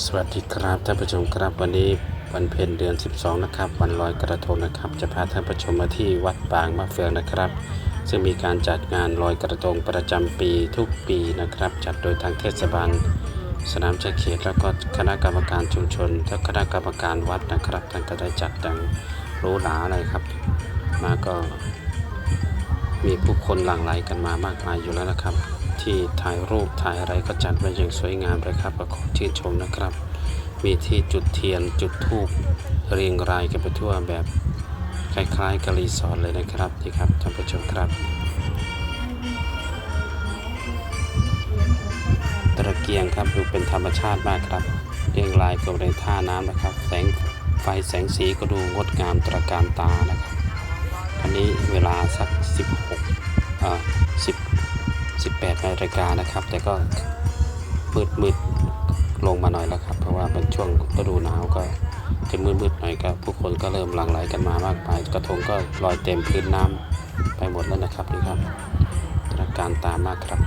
สวัสดีครับท่านผู้ชมครับวันนี้วันเพ็ญเดือน 12 นะครับ วันลอยกระทงนะครับ จะพาท่านผู้ชมมาที่วัดบางมะเฟืองนะครับ ซึ่งมีการจัดงานลอยกระทงประจำปีทุกปีนะครับ จัดโดยทางเทศบาล สนามชัยเขตแล้วก็คณะกรรมการชุมชนและคณะกรรมการวัดนะครับท่านก็ได้จัดดังรู้หลาเลยครับ มาก็มีผู้คนหลั่งไหลกันมามากมายอยู่แล้วนะครับ ที่ถ่ายรูปถ่ายอะไรก็จัดไว้อย่างสวยงามเลยครับก็ขอชื่นชมนะครับ มีที่จุดเทียนจุดธูปเรียงรายกันไปทั่วแบบคล้ายๆกับรีสอร์ทเลยนะครับนี่ครับท่านผู้ชมครับตะเกียงครับดูเป็นธรรมชาติมากครับ เรียงรายกับในท่าน้ำนะครับ แสงไฟแสงสีก็ดูงดงามตระการตานะครับอันนี้เวลาสัก 16อ่า10 18นาฬิกานะครับ แต่ก็มืดมืดลงมาหน่อยแล้วครับ เพราะว่าเป็นช่วงฤดูหนาวก็จะมืดมืดหน่อยก็ผู้คนก็เริ่มหลั่งไหลกันมามากมายกระทงก็ลอยเต็มพื้นน้ำไปหมดแล้วนะครับนี่ครับระการตามมากครับ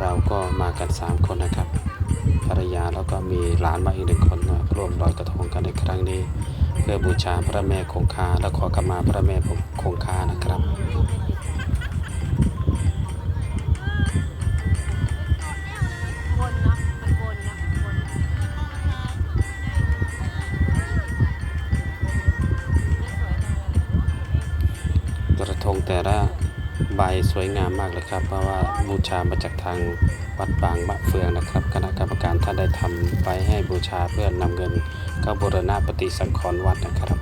เราก็มากัน 3 คนนะครับภรรยาแล้วก็มีหลานมาอีกหนึ่งคนนะร่วมลอยกระทงกันในครั้งนี้ เพื่อบูชาพระแม่คงคาและขอขมาพระแม่คงคานะครับ แต่ละใบสวยงามมากเลยครับ เพราะว่าบูชามาจากทางวัดบางมะเฟืองนะครับ คณะกรรมการท่านได้ทำไว้ให้บูชาเพื่อนำเงินเข้าบูรณะปฏิสังขรณ์วัดนะครับ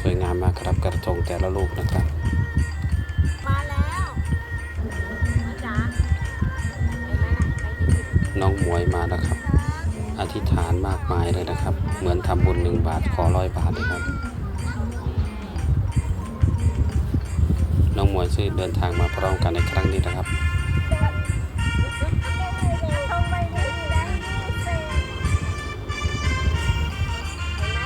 สวยงามมากครับกระทงแต่ละลูกนะครับ มาแล้วมาจ๋าเห็นไหมน่ะไปที่น้องหมวยมาแล้วครับ อธิษฐานมากมายเลยนะครับ เหมือนทำบุญหนึ่งบาทขอร้อยบาทเลยครับ น้องมวยซึ่เดินทางมาพร้อมกันในครั้งนี้นะครับทงใบนี้แบงค์ยี่สิบเห็นไหม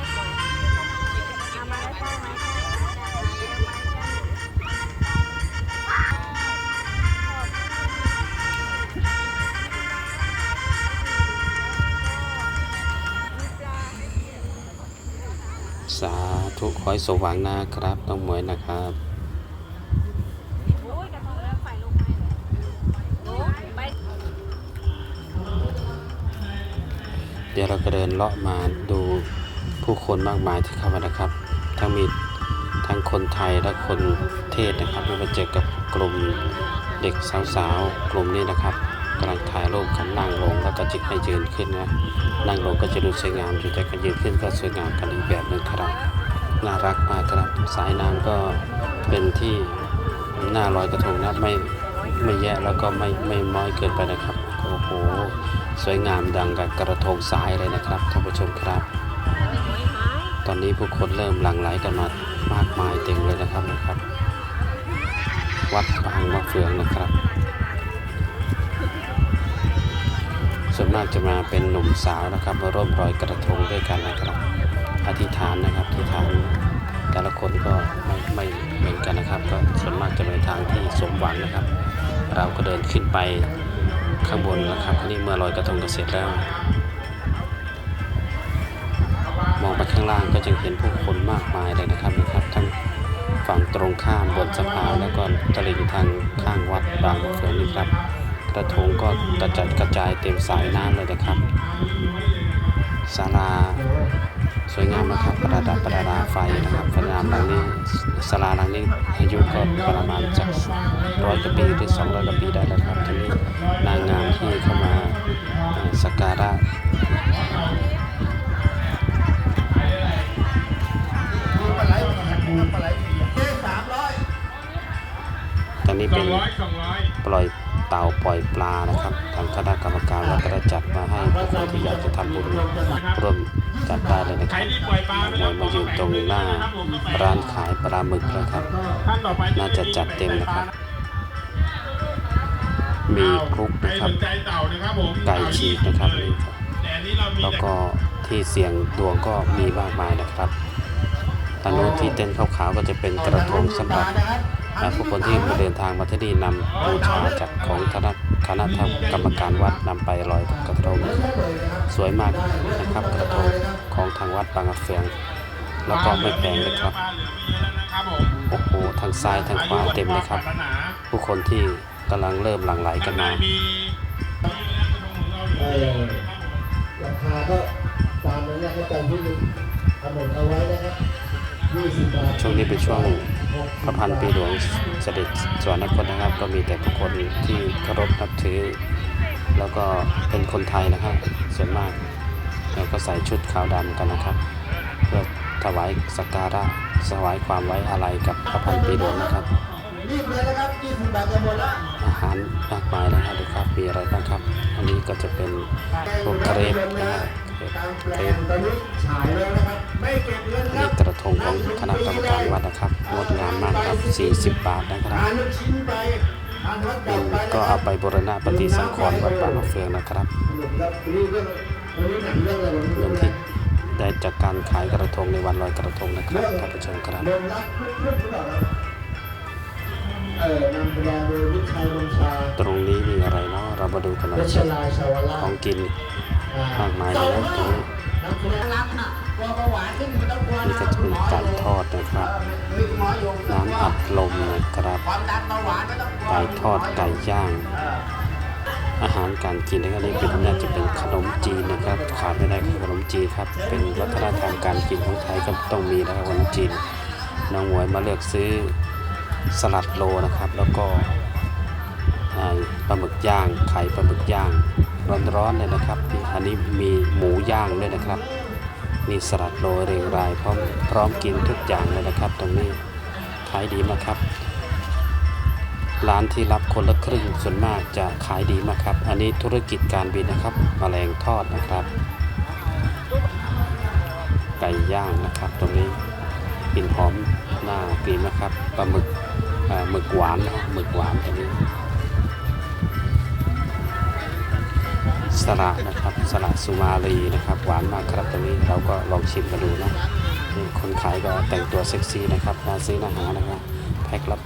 สว่างนะครับน้องหมวยนะครับ ก็เดินเลาะมาดูผู้คนมากมายที่เข้ามานะครับ ทั้งมีทั้งคนไทยและคนเทศนะครับไม่มาเจอกับกลุ่มเด็กสาวๆกลุ่มนี้นะครับกำลังถ่ายรูปกันนั่งลงแล้วก็จิกให้ยืนขึ้นนะนั่งลงก็จะดูสวยงามอยู่แต่ก็ยืนขึ้นก็สวยงามกันอีกแบบหนึงครับน่ารักมากครับสายน้ำก็เป็นที่น้าลอยกระทงนะไม่ไม่แย่แล้วก็ไม่ไม่ม้อยเกินไปนะครับโอ้โห สวยงามดังกับกระทงสายเลยนะครับท่านผู้ชมครับ ตอนนี้ผู้คนเริ่มหลั่งไหลกันมามากมายเต็มเลยนะครับนะครับ วัดบางมะเฟืองนะครับ ส่วนมากจะมาเป็นหนุ่มสาวนะครับมาร่วมรอยกระทงด้วยกันนะครับ อธิษฐานนะครับอธิษฐานแต่ละคนก็ไม่ไม่เหมือนกันนะครับ ก็ส่วนมากจะไปทางที่สมหวังนะครับ เราก็เดินขึ้นไป ข้างบนนะครับอันนี้เมื่อลอยกระทงกันเสร็จแล้ว มองไปข้างล่างก็จะเห็นผู้คนมากมายเลยนะครับนะครับทั้งฝั่งตรงข้ามบนสะพานแล้วก็ตลิ่งทางข้างวัดบางเฟือนี่ครับ กระทงก็กระจัดกระจายเต็มสายน้ำเลยนะครับศาลา สวยงามนะครับประดับประดาไฟนะครับศาลามหลังนี้ศาลาหลังนี้อายุก็ประมาณจากร้อยกว่าปีหรือสองร้อยกว่าปีได้แล้วครับทีนี้นางงามที่เข้ามาสักการะตอนนี้เป็นปล่อย เต่าปล่อยปลานะครับทางคณะกรรมการเราก็ได้จัดมาให้ผู้คนที่อยากจะทำบุญร่วมจัดได้เลยนะครับมวยมายืนตรงหน้าร้านขายปลาหมึกนะครับ น่าจะจัดเต็มนะครับ มีคลุกนะครับไก่ฉีกนะครับนี่ครับแล้วก็ที่เสียงดวงก็มีมากมายนะครับตอนนู้นที่เต้นท์ขาวๆก็จะเป็นกระทงสำหรับ และผู้คนที่มาเดินทางมาที่นี่นำบูชาจากของคณะคณะกรรมการวัดนำไปลอยกระทงนะครับสวยมากนะครับกระทงของทางวัดบางกะเฟียง แล้วก็ไม่แพงเลยครับครับผมโอ้โหทางซ้ายทางขวาเต็มเลยครับ ผู้คนที่กำลังเริ่มหลั่งไหลกันมามีเออราคาก็ตามนั้นนะครับตามที่กำหนดเอาไว้นะครับ20บาทช่วงนี้เป็นช่วง พระพันปีหลวงเสด็จสวรรคตนะครับ ก็มีแต่ผู้คนที่เคารพนับถือ แล้วก็เป็นคนไทยนะครับส่วนมากแล้วก็ใส่ชุดขาวดำกันนะครับ เพื่อถวายสักการะถวายความไว้อาลัยกับพระพันปีหลวงนะครับอาหารมากมายนะครับดูครับมีอะไรบ้างครับ อันนี้ก็จะเป็นพวกเครปนะครปตามเครปนตอนนี้ฉายแล้วนะครับไม่เก็บเงินอันครันี้บกระทงของคณะกรรมการวัดนะครับ งดงามมากครับ 40 บาทนะครับนลูกชิ้นไปทานฮอทดเป็อนก็เอาไปบรณะปฏิสังขรณ์วัดบามะเฟืองนะครับนี่เงินที่ได้จากการขายกระทงในวันลอยกระทงนะครับท่านผู้ชมครับตรงนี้มีอะไรเนาะเรามาดูกันหน่อเพยชเช่รนลยของกินมากมายเลยนะตรงนี้ นี่ก็จะเป็นไก่ทอดนะครับ น้ำอัดลมนะครับไก่ทอดไก่ย่าง อาหารการกินนะครับนี่เป็นน่าจะเป็นขนมจีนนะครับ ขาดไม่ได้คือขนมจีนครับ เป็นวัฒนธรรมการกินของไทยก็ต้องมีนะครับขนมจีนน้องหวยมาเลือกซื้อสลัดโลนะครับ แล้วก็ปลาหมึกย่างไข่ปลาหมึกย่างร้อนๆเลยนะครับอันนี้มีหมูย่างด้วยนะครับ นี่สลัดโลเรียงรายพร้อมพร้อมกินทุกอย่างเลยนะครับ ตรงนี้ขายดีมากครับ ร้านที่รับคนละครึ่งส่วนมากจะขายดีมากครับ อันนี้ธุรกิจการบินนะครับมแมลงทอดนะครับไก่ย่างนะครับ ตรงนี้กลิ่นหอมน่ากินนะครับปลาหมึกหมึกหวานนะครับหมึกหวานตรงนี้ สละนะครับสละสุมาลีนะครับ หวานมากครับตรงนี้เราก็ลองชิมกันดูนะนี่คนขายก็แต่งตัวเซ็กซี่นะครับน่าซื้อน่าหานะครับแพ็คละ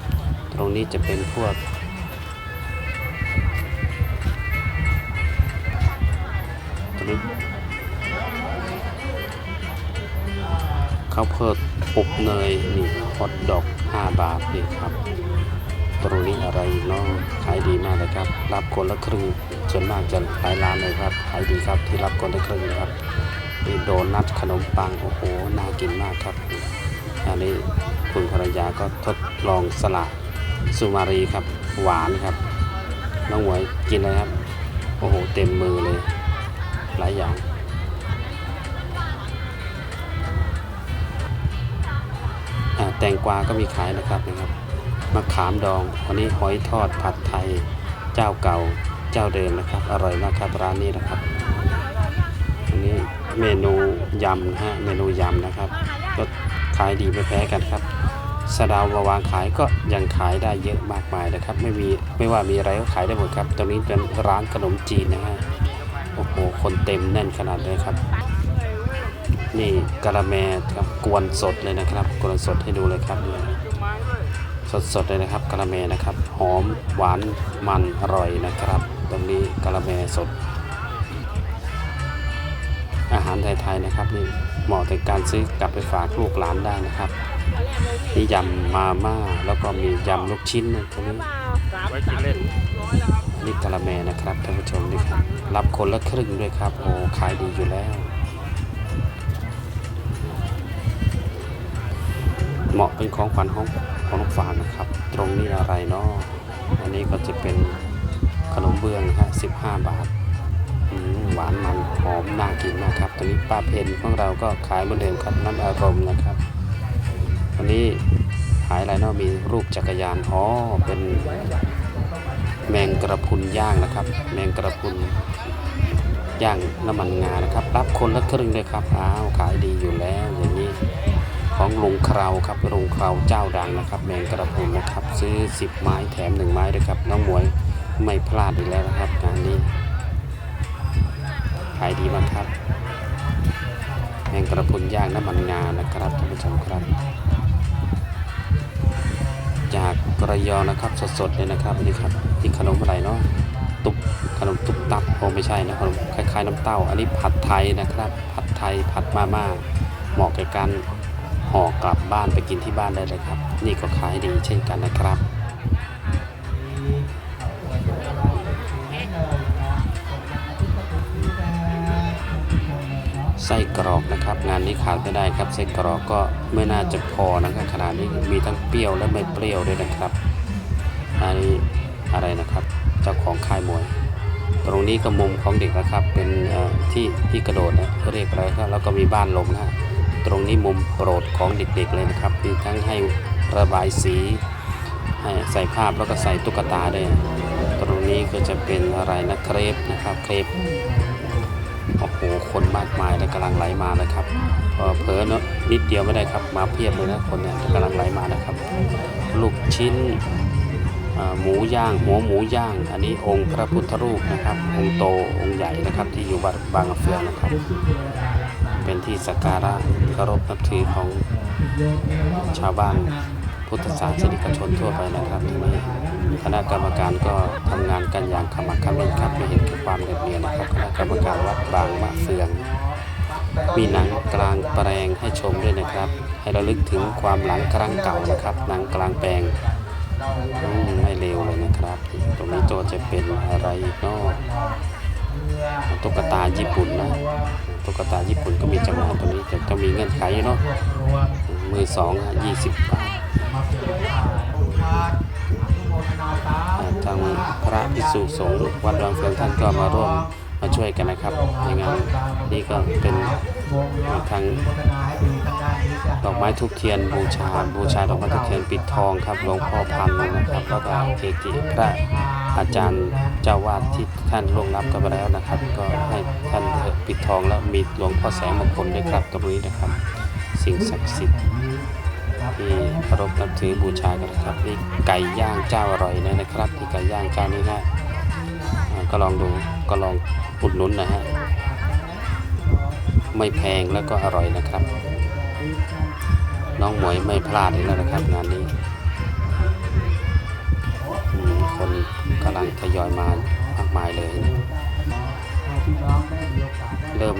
80 ตรงนี้จะเป็นพวกตรงนี้ข้าวโพดอบเนยนี่ฮอตดอก 5 บาทนี่ครับ ตรงนี้อะไรอีกเนาะขายดีมากเลยครับ รับคนละครึ่งส่วนมากจะหลายร้านเลยครับขายดีครับที่รับคนละครึ่งนะครับนี่โดนัทขนมปังโอ้โหน่ากินมากครับอันนี้คุณภรรยาก็ทดลองสละสุมารีครับ หวานครับน้องหวยกินอะไรครับ โอ้โห เต็มมือเลย หลายอย่างอ่าแตงกวาก็มีขายนะครับนะครับ มะขามดองอันนี้หอยทอดผัดไทยเจ้าเก่าเจ้าเดิมนะครับ อร่อยมากครับร้านนี้นะครับอันนี้เมนูยำนะฮะเมนูยำนะครับก็ขายดีไม่แพ้กันครับสะดาวมาวางขายก็ยังขายได้เยอะมากมายนะครับ ไม่มีไม่ว่ามีอะไรก็ขายได้หมดครับตรงนี้เป็นร้านขนมจีนนะฮะโอ้โหคนเต็มแน่นขนาดเลยครับ นี่กะละแมครับกวนสดเลยนะครับกวนสดให้ดูเลยครับนี่ สดๆเลยนะครับกะละแมนะครับ หอมหวานมันอร่อยนะครับ ตรงนี้กะละแมสด อาหารไทยๆนะครับนี่เหมาะในการซื้อกลับไปฝากลูกหลานได้นะครับนี่ยำมาม่าแล้วก็มียำลูกชิ้นนะตรงนี้นี่กะละแมนะครับท่านผู้ชมนี่ครับรับคนละครึ่งด้วยครับโอ้ขายดีอยู่แล้วเหมาะเป็นของขวัญของ ของฝากนะครับ ตรงนี้อะไรเนาะอันนี้ก็จะเป็นขนมเบื้องนะฮะ15บาทอืมหวานมันหอมน่ากินมากครับตอนนี้ป้าเพนของเราก็ขายเหมือนเดิมครับน้ำอารมณ์นะครับวันนี้ขายอะไรเนาะมีรูปจักรยานอ๋อเป็นแมงกระพุนย่างนะครับ แมงกระพุนย่างน้ำมันงานะครับ รับคนละครึ่งเลยครับอ้าวขายดีอยู่แล้วอย่างนี้ ของลุงคราวครับลุงคราวเจ้าดังนะครับแมงกระพุนนะครับ ซื้อ 10 ไม้แถม 1 ไม้ด้วยครับน้องหมวยไม่พลาดอีกแล้วนะครับงานนี้ขายดีมากครับแมงกระพุนย่างน้ำมันงานะครับท่านผู้ชมครับ จากระยองนะครับสดๆเลยนะครับนี่ครับที่ขนมอะไรเนาะตุบขนมตุบตับโอ้ไม่ใช่นะขนมคล้ายๆน้ำเต้า อันนี้ผัดไทยนะครับ ผัดไทยผัดมาม่าเหมาะกับการ ห่อกลับบ้านไปกินที่บ้านได้เลยครับ นี่ก็ขายดีเช่นกันนะครับไส้กรอกนะครับ งานนี้ขาดไม่ได้ครับไส้กรอกก็ไม่น่าจะพอนะครับขนาดนี้มีทั้งเปรี้ยวและไม่เปรี้ยวด้วยนะครับอันนี้อะไรนะครับ เจ้าของค่ายมวย ตรงนี้ก็มุมของเด็กนะครับ เป็นที่ที่กระโดดนะเขาเรียกอะไรครับแล้วก็มีบ้านลมนะฮะ ตรงนี้มุมโปรดของเด็กๆเลยนะครับมีทั้งให้ระบายสีให้ใส่ภาพแล้วก็ใส่ตุ๊กตาด้วยตรงนี้ก็จะเป็นอะไรนะเครปนะครับเครปโอ้โหคนมากมายเลยกำลังไหลมาเลยครับเอเผลอเนอะนิดเดียวไม่ได้ครับมาเพียบเลยนะคนเนี่ยกำลังไหลมานะครับ ลูกชิ้น หมูย่างหัวหมูย่าง อันนี้องค์พระพุทธรูปนะครับ องค์โตองค์ใหญ่นะครับ ที่อยู่วัดบางเฟืองนะครับ เป็นที่สักการะเคารพนับถือของชาวบ้านพุทธศาสนิกชนทั่วไปนะครับที่นี่คณะกรรมการก็ทำงานกันอย่างขมักเขม้นครับไม่เห็นแก่ความเหน็ดเหนื่อยนะครับคณะกรรมการวัดบางมะเฟือง มีหนังกลางแปลงให้ชมด้วยนะครับ ให้ระลึกถึงความหลังครั้งเก่านะครับหนังกลางแปลง ไม่เลวเลยนะครับ ตรงนี้ตัวจะเป็นอะไรอีกเนอกตุ๊กตาญี่ปุ่นนะตุ๊กตาญี่ปุ่นก็มีจำหน่ายตรงนี้แต่ต้องมีเงื่อนไขอยู่เนาะมือสองยี่สิบบาททางพระภิกษุสงฆ์วัดบางเฟืองท่านก็มาร่วมมาช่วยกันนะครับในงานนี้ก็เป็นทาง ดอกไม้ทุกเทียนบูชา บูชาดอกไม้ทุกเทียนปิดทองครับหลวงพ่อพันธ์นะครับแล้วก็เกจิพระอาจารย์เจ้าวาดที่ท่านล่วงลับกันไปแล้วนะครับ ก็ให้ท่านปิดทองแล้วมีหลวงพ่อแสงมงคลด้วยครับตรงนี้นะครับ สิ่งศักดิ์สิทธิ์ที่เคารพนับถือบูชากันนะครับนี่ไก่ย่างเจ้าอร่อยเลยนะครับที่ไก่ย่างเจ้านี้นะก็ลองดูก็ลองอุดหนุนนะฮะไม่แพงแล้วก็อร่อยนะครับ น้องหมวยไม่พลาดเลยแล้วนะครับ งานนี้คนกำลังทยอยมามากมายเลย เริ่ม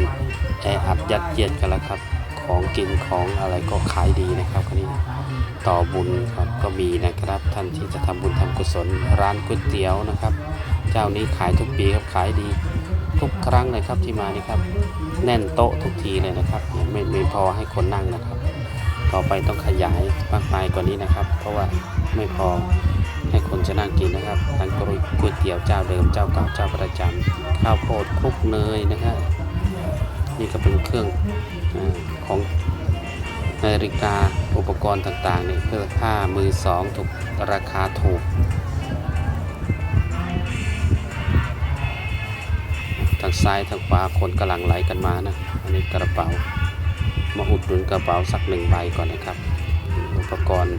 แออัดยัดเยียดกันแล้วครับ ของกินของอะไรก็ขายดีนะครับคนนี้ต่อบุญครับก็มีนะครับท่านที่จะทำบุญทำกุศลร้านก๋วยเตี๋ยวนะครับ เจ้านี้ขายทุกปีครับขายดีทุกครั้งเลยครับที่มานี่ครับ แน่นโต๊ะทุกทีเลยนะครับ ไม่ไม่พอให้คนนั่งนะครับ ต่อไปต้องขยายมากมายกว่านี้นะครับ เพราะว่าไม่พอให้คนจะนั่งกินนะครับทั้งก๋วยเตี๋ยวเจ้าเดิมเจ้าเก่าเจ้าประจำข้าวโพดคลุกเนยนะครับนี่ก็เป็นเครื่องอของนาฬิกาอุปกรณ์ต่างๆเนี่ยเพื่อผ้ามือสองถูกราคาถูกทางซ้ายทางขวาคนกำลังไหลกันมานะ อันนี้กระเป๋า มาอุดหนุนกระเป๋าสักหนึ่งใบก่อนนะครับ อุปกรณ์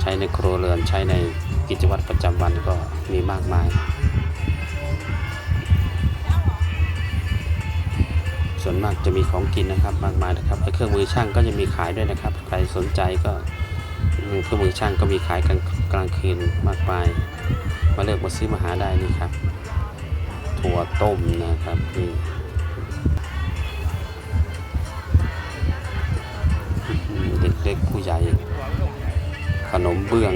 ใช้ในครัวเรือนใช้ในกิจวัตรประจำวันก็มีมากมาย ส่วนมากจะมีของกินนะครับมากมายนะครับและเครื่องมือช่างก็จะมีขายด้วยนะครับ ใครสนใจก็เครื่องมือช่างก็มีขายกลางกลางคืนมากมาย มาเลือกมาซื้อมาหาได้นี่ครับ ถั่วต้มนะครับนี่ เด็กผู้ใหญ่ ขนมเบื้อง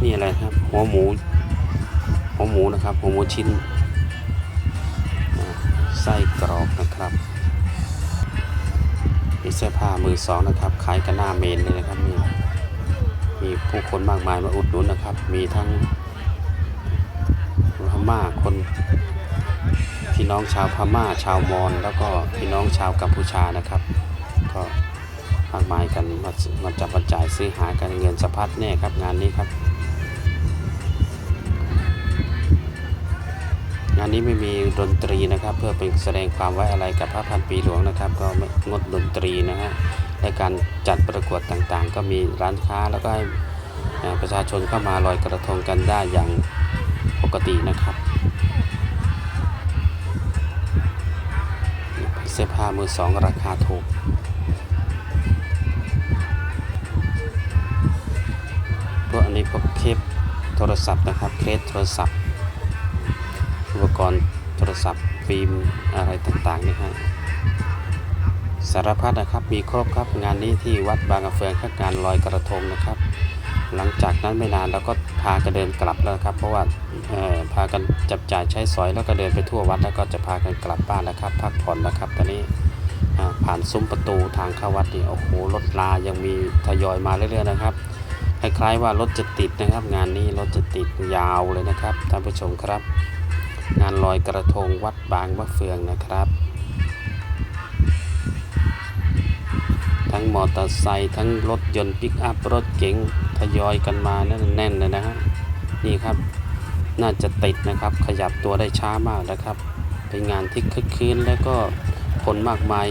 นี่อะไรครับ หัวหมู หัวหมูนะครับ หัวหมูชิ้น ไส้กรอกนะครับมีเสื้อผ้ามือสองนะครับขายกันหน้าเมนเลยนะครับมีมีผู้คนมากมายมาอุดหนุนนะครับ มีทั้งพม่าคน พี่น้องชาวพม่าชาวมอญแล้วก็พี่น้องชาวกัมพูชานะครับ ก็มากมายกันมามาจับปัจจ่ายซื้อหากันเงินสะพัดแน่ครับงานนี้ครับ งานนี้ไม่มีดนตรีนะครับ เพื่อเป็นแสดงความไว้อะไรกับพระพันปีหลวงนะครับ ก็ไม่งดดนตรีนะฮะและการจัดประกวดต่างๆ ก็มีร้านค้าแล้วก็ให้ประชาชนเข้ามาลอยกระทงกันได้อย่างปกตินะครับ ผ้ามือสองราคาถูก ตัวอันนี้พวกเคปโทรศัพท์นะครับเคสโทรศัพท์ อุปกรณ์โทรศัพท์ฟิล์มอะไรต่างๆนี่ฮะสารพัดนะครับมีครบครับงานนี้ที่วัดบางกระเฟืองข้างการลอยกระทงนะครับ หลังจากนั้นไม่นานแล้วก็พากันเดินกลับแล้วครับ เพราะว่าพากันจับจ่ายใช้สอยแล้วก็เดินไปทั่ววัดแล้วก็จะพากันกลับบ้านแล้วครับ พักผ่อนแล้วครับ ตอนนี้ผ่านซุ้มประตูทางเข้าวัดนี่โอ้โหรถลายังมีทยอยมาเรื่อยๆนะครับคล้ายๆว่ารถจะติดนะครับ งานนี้รถจะติดยาวเลยนะครับท่านผู้ชมครับ งานลอยกระทงวัดบางมะเฟืองนะครับ ทั้งมอเตอร์ไซค์ทั้งรถยนต์ปิกอัพรถเก๋งทยอยกันมาแน่นเลยนะฮะนี่ครับน่าจะติดนะครับขยับตัวได้ช้ามากนะครับ เป็นงานที่คึกคืนแล้วก็คนมากมาย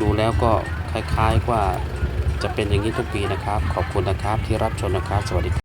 ดูแล้วก็คล้ายๆว่าจะเป็นอย่างนี้ทุกปีนะครับ ขอบคุณนะครับที่รับชมนะครับ สวัสดีครับ